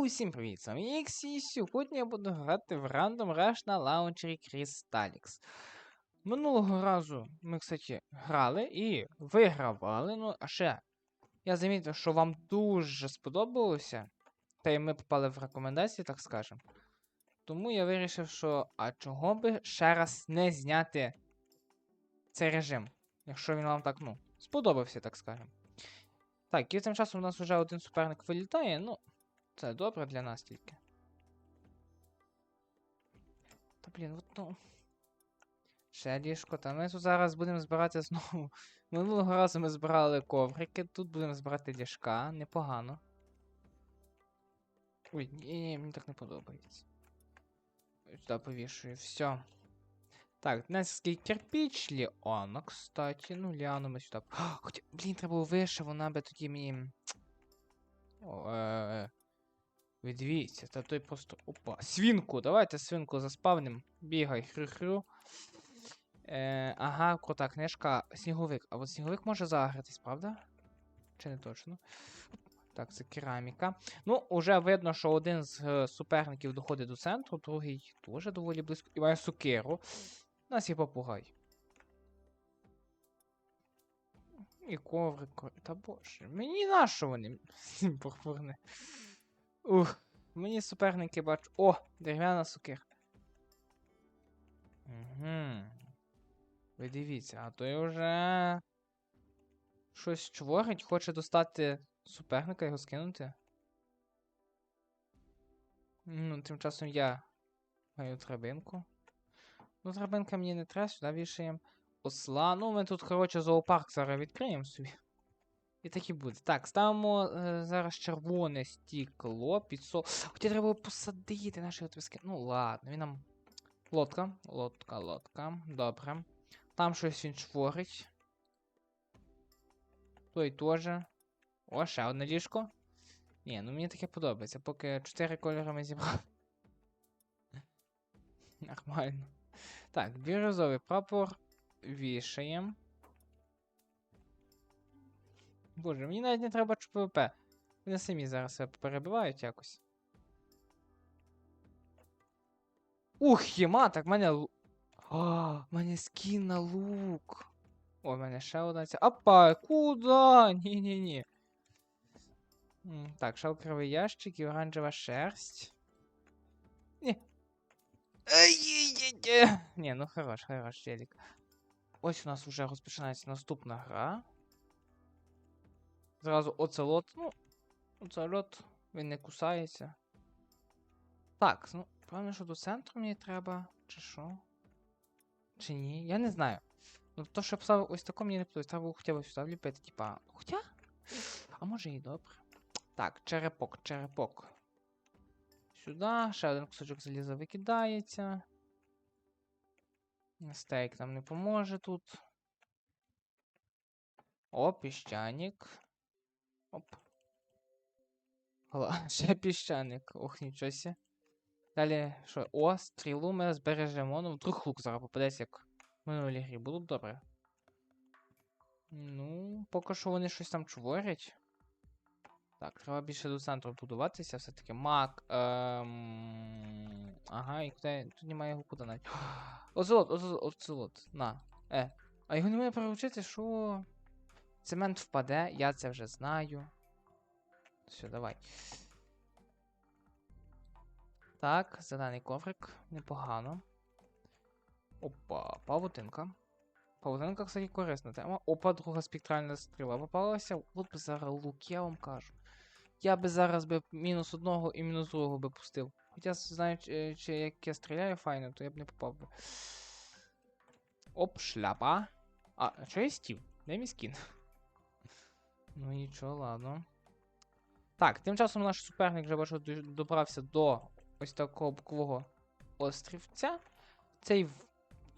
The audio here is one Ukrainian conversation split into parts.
Усім привіт, вами Ікс, і сьогодні я буду грати в Random Rush на лаунчері Crystalix. Минулого разу ми, кстати, грали і вигравали, ну, а ще я замітив, що вам дуже сподобалося, та й ми попали в рекомендації, так скажемо. Тому я вирішив, що а чого би ще раз не зняти цей режим, якщо він вам так, ну, сподобався, так скажемо. Так, і тим часом у нас вже один суперник вилітає, ну. Це добре для нас тільки. Та блін, от ну. Ще ліжко, та ми тут зараз будемо збирати знову. Минулого разу ми збирали коврики, тут будемо збирати ліжка, непогано. Ой, ні, ні, мені так не подобається. Сюди повішую, все. Так, Днеський кирпіч, Ліона, кстати. Ну, Ліану ми сюди. Хоча, блін, треба було вище, вона би тоді мені. О, е, ви дивіться, та той просто. Опа. Свінку! Давайте свинку заспавним. Бігай, хрю-хрю. Е, ага, крута книжка. Сніговик. А от сніговик може загратись, правда? Чи не точно? Так, це кераміка. Ну, уже видно, що один з е, суперників доходить до центру, другий теж доволі близько. І має сукеру. У нас є попугай. І коврик. Та боже, мені нащо вони? Пурпурне. Ух, мені суперники бачу. О, дерев'яна сукер. Угу. Ви дивіться, а той вже щось чворить, хоче достати суперника його скинути. Ну, тим часом я маю драбинку. Ну, драбинка мені не треба, сюди вішаємо. Осла. Ну, ми тут, коротше, зоопарк зараз відкриємо собі. І так і буде. Так, ставимо е, зараз червоне стікло, підсол. Хоча треба було посадити наші отвіски. Ну ладно, він нам. Лодка, лодка, лодка. Добре. Там щось він чворить. Той теж. О, ще одне ліжко. Ні, ну мені таке подобається, поки 4 кольори ми зібрали. Нормально. Так, бірюзовий прапор вішаємо. Боже, мені навіть не треба ЧПВП. Вони самі зараз себе перебивають якось. Ух, єма, так в мене. А, в мене скін на лук. О, в мене ще одна ця. Апа, куда? Ні-ні-ні. Так, шалкровий ящик і оранжева шерсть. Ні. Ай-яй-яй-яй. Ні, ну хорош, хорош, челік. Ось у нас вже розпочинається наступна гра. Зразу оцелот. Ну, оцелот, він не кусається. Так, ну, певно, що до центру мені треба. Чи що? Чи ні? Я не знаю. Ну, то, що я поставив ось тако, мені не подобається. Треба було хоча б сюди вліпити, типа. Хоча? А може і добре. Так, черепок, черепок. Сюди, ще один кусочок заліза викидається. Стейк нам не поможе тут. О, піщаник. Оп. Гла, ще піщаник. Ох, нічого сі. Далі, що? О, стрілу ми збережемо. Ну, вдруг лук зараз попадеться, як в минулій грі. Було б добре. Ну, поки що вони щось там чворять. Так, треба більше до центру будуватися, все-таки мак. Ем... Ага, і куди. Тут немає його куди навіть. Оцелот, оцелот, оцелот. На. Е. А його не можна переучити, що. Цемент впаде, я це вже знаю. Все, давай. Так, зелений коврик, непогано. Опа, павутинка. Павутинка, кстати, корисна тема. Опа, друга спектральна стріла попалася. От би зараз лук, я вам кажу. Я би зараз би мінус одного і мінус другого би пустив. Хоча знаю, чи, чи як я стріляю файно, то я б не попав би. Оп, шляпа. А, що я стів? Де мій скін? Ну нічого, ладно. Так, тим часом наш суперник вже бачу добрався до ось такого бокового острівця. Цей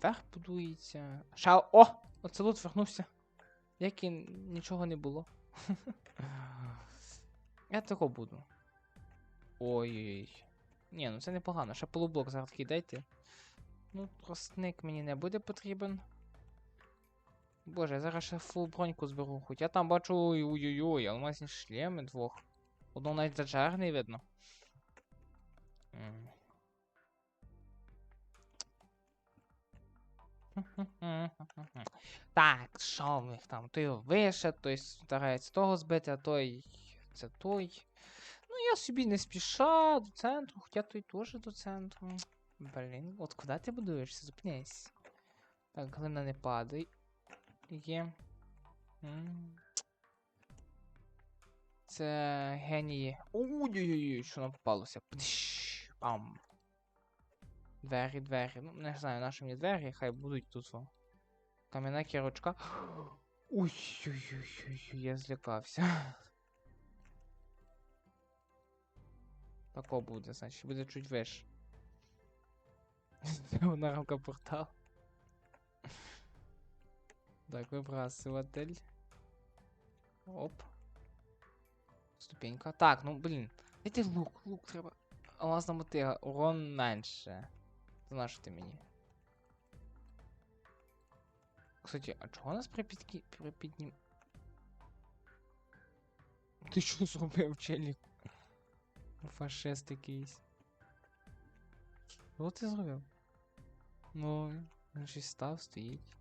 вверх будується. Ша. О! Оцелот вернувся. Як і нічого не було. Я тако буду. Ой-ой-ой. Ні, ну це непогано. Ще полублок зараз такий дайте. Ну, тростник мені не буде потрібен. Боже, я зараз ще фул броньку зберу. Хоч я там бачу ой-ой-ой, алмазні шлеми двох. Одного навіть зажар не видно. Так, що в них там? Той вище, той старається того збити, а той. Це той. Ну, я собі не спіша до центру, хоча той теж до центру. Блін, от куди ти будуєшся? Зупиняйся. Так, глина не падай. Є. Це генії. Ой-ой-ой, що нам попалося. Пам. Двері, двері. Ну, не знаю, наші мені двері, хай будуть тут. Кам'яна кірочка. Ой-ой-ой, я злякався. Тако буде, значить, буде чуть вище. Вона рамка портал. Так, вибрасыватель. Оп. Ступенька. Так, ну блін. Дайте лук, лук треба. Алмазна мотига, урон менше. Ти мені? Кстати, а чого у нас припідки... припіднім... Ти що зробив, челік? Фашист якийсь. Що ти зробив? Ну, він щось став, стоїть.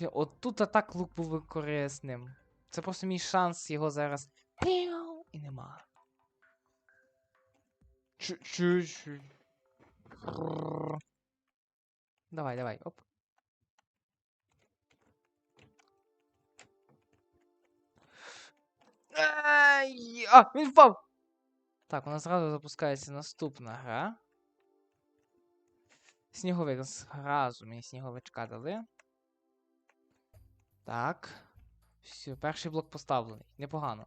Бля, от тут так лук був би корисним. Це просто мій шанс його зараз. Піу! І нема. Чуть-чуть. Давай, давай, оп. А, він впав! Так, у нас зразу запускається наступна гра. Сніговик зразу мені сніговичка дали. Так. Все, перший блок поставлений. Непогано.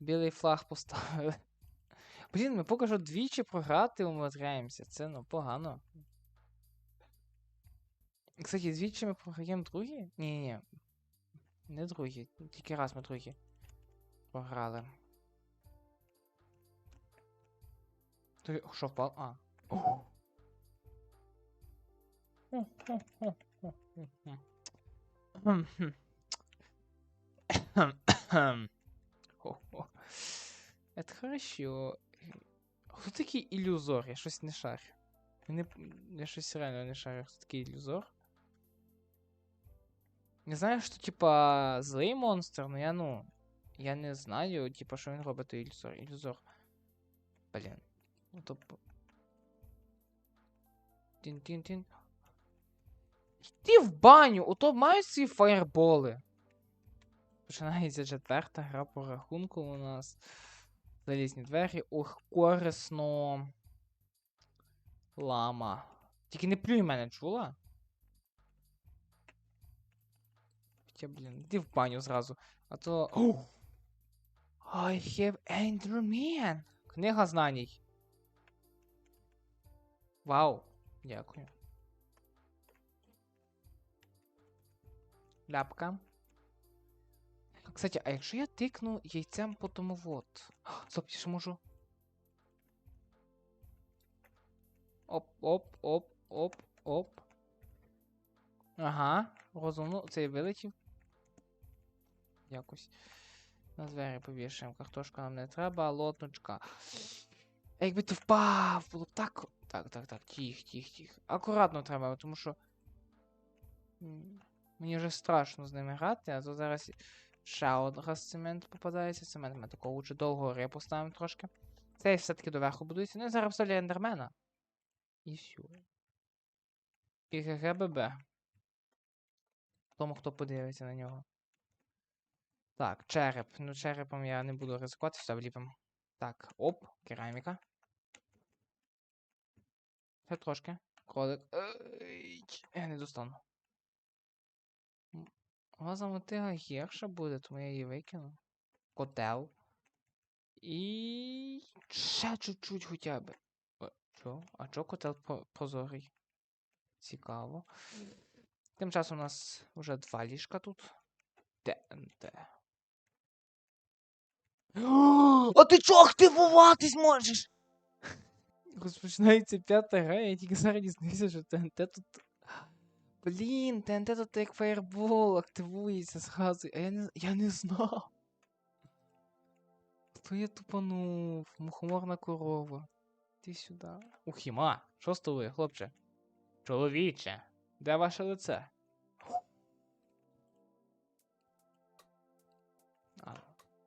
Білий флаг поставили. Блін, ми поки що двічі програти умудряємося. Це ну погано. Кстати, двічі ми програємо другі? Ні-ні. Не другі. Тільки раз ми другі. Програли. Ти що впав? А. О. Хм-хм. Хо-хо. Это хорошо. Хто такий ілюзор? Я щось не шарю. Я, не... п- я щось реально не шарю, хто такий ілюзор. Не знаю, що типа злий монстр, но я ну. Я не знаю, типа, що він робить той ілюзор. Ілюзор. Блін. Ну то. п- Тін-тін-тін. Йди в баню! Ото мають свої фаєрболи. Починається четверта гра по рахунку у нас. Залізні двері. Ох, корисно. Лама. Тільки не плюй мене, чула? Хоча, блін, йди в баню зразу. А то. О! I have Enderman! Книга знаній. Вау. Дякую. Ляпка. Кстати, а якщо я тикну яйцем по тому вот. Стоп, я ще можу. Оп, оп, оп, оп, оп. Ага, розумно, цей вилетів. Якось. На двері повішаємо. Картошка нам не треба, лотночка. А Якби ти впав, було б так. Так, так, так, тих, тих, тих. Акуратно треба, тому що. Мені вже страшно з ними грати, а то зараз ще один цемент попадається. Цемент ми такого лучше довго гри поставимо трошки. Цей все-таки доверху будується. Ну і зараз вставлю ендермена. І все. І Тому хто подивиться на нього. Так, череп. Ну, черепом я не буду ризикувати, все вліпимо. Так, оп, кераміка. Ще трошки. Кролик. Я не достану. Ваза мотига гірша буде, тому я її викину. Котел. І. Ще чуть-чуть хоча б. Чо? А чо котел про- прозорий? Цікаво. Тим часом у нас вже два ліжка тут. ТНТ. А ти чого активуватись можеш? Розпочинається п'ята гра, я тільки зараз дізнався, що ТНТ тут. Блін, ТНТ тут як фаєрбол активується зразу. А я не, я не знав. То я тупанув, мухоморна корова. Ти сюди. Ухіма, що з тобою, хлопче? Чоловіче, де ваше лице? А,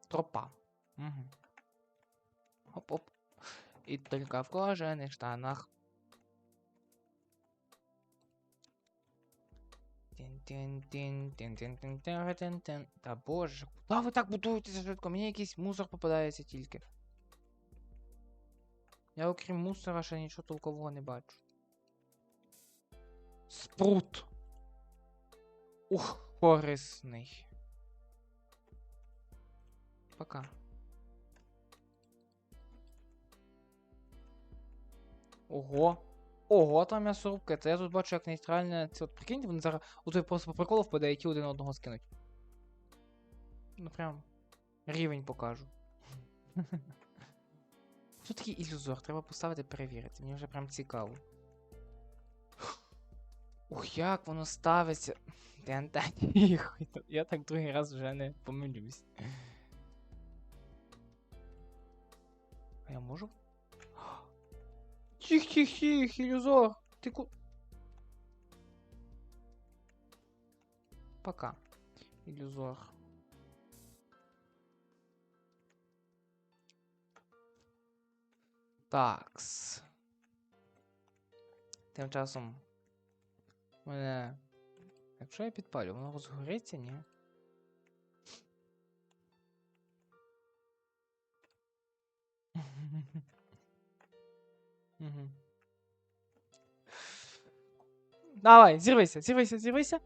тропа. Угу. Оп-оп. І тільки в кожаних штанах. Та боже, куди ви так будуєтеся швидко? Мені якийсь мусор попадається тільки. Я окрім мусора ще нічого толкового не бачу. Спрут. Ух, корисний. Пока. Ого. Ого, там м'ясорубка. Це я тут бачу як нейтральне. Це от прикиньте, вони зараз у той просто по приколу впаде, які один одного скинуть. Ну прям рівень покажу. Що такий ілюзор? Треба поставити перевірити. Мені вже прям цікаво. Ух, як воно ставиться. ТНТ. Я так другий раз вже не помилюсь. А я можу? Тих-тих-тих, ілюзор. Ти ку... Пока. Ілюзор. Такс. Тим часом. у Мене. Якщо я підпалю, воно розгориться, ні? Мгм. Давай, зірвися, зірвися, зірвися.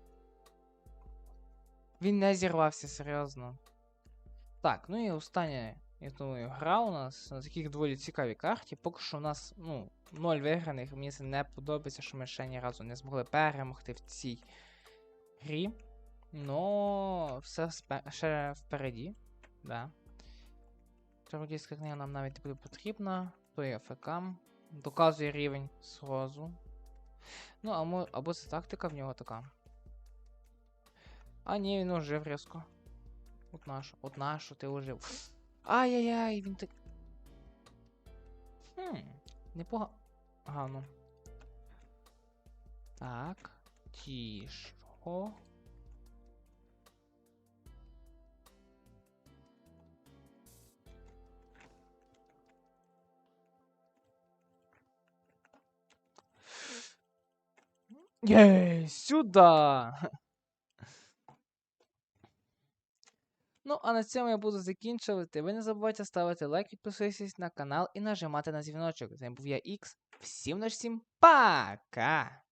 Він не зірвався, серйозно. Так, ну і остання, я думаю, гра у нас на таких доволі цікавій карті. Поки що у нас, ну, 0 виграних. Мені це не подобається, що ми ще ні разу не змогли перемогти в цій грі. Но все ще впереді. Да. Чародійська книга нам навіть буде потрібна. То є АФК. Доказує рівень сразу. Ну, або, або це тактика в нього така. А, ні, він ожив різко. От наш, от нашу ти ожив. Ай-яй-яй, він так. Хм, непогано. Так. Тішо. Єй, сюда! Ну, а на цьому я буду закінчувати. Ви не забувайте ставити лайк, підписуйтесь на канал і нажимати на дзвіночок. З вами був я Ікс. Всім на всім пока!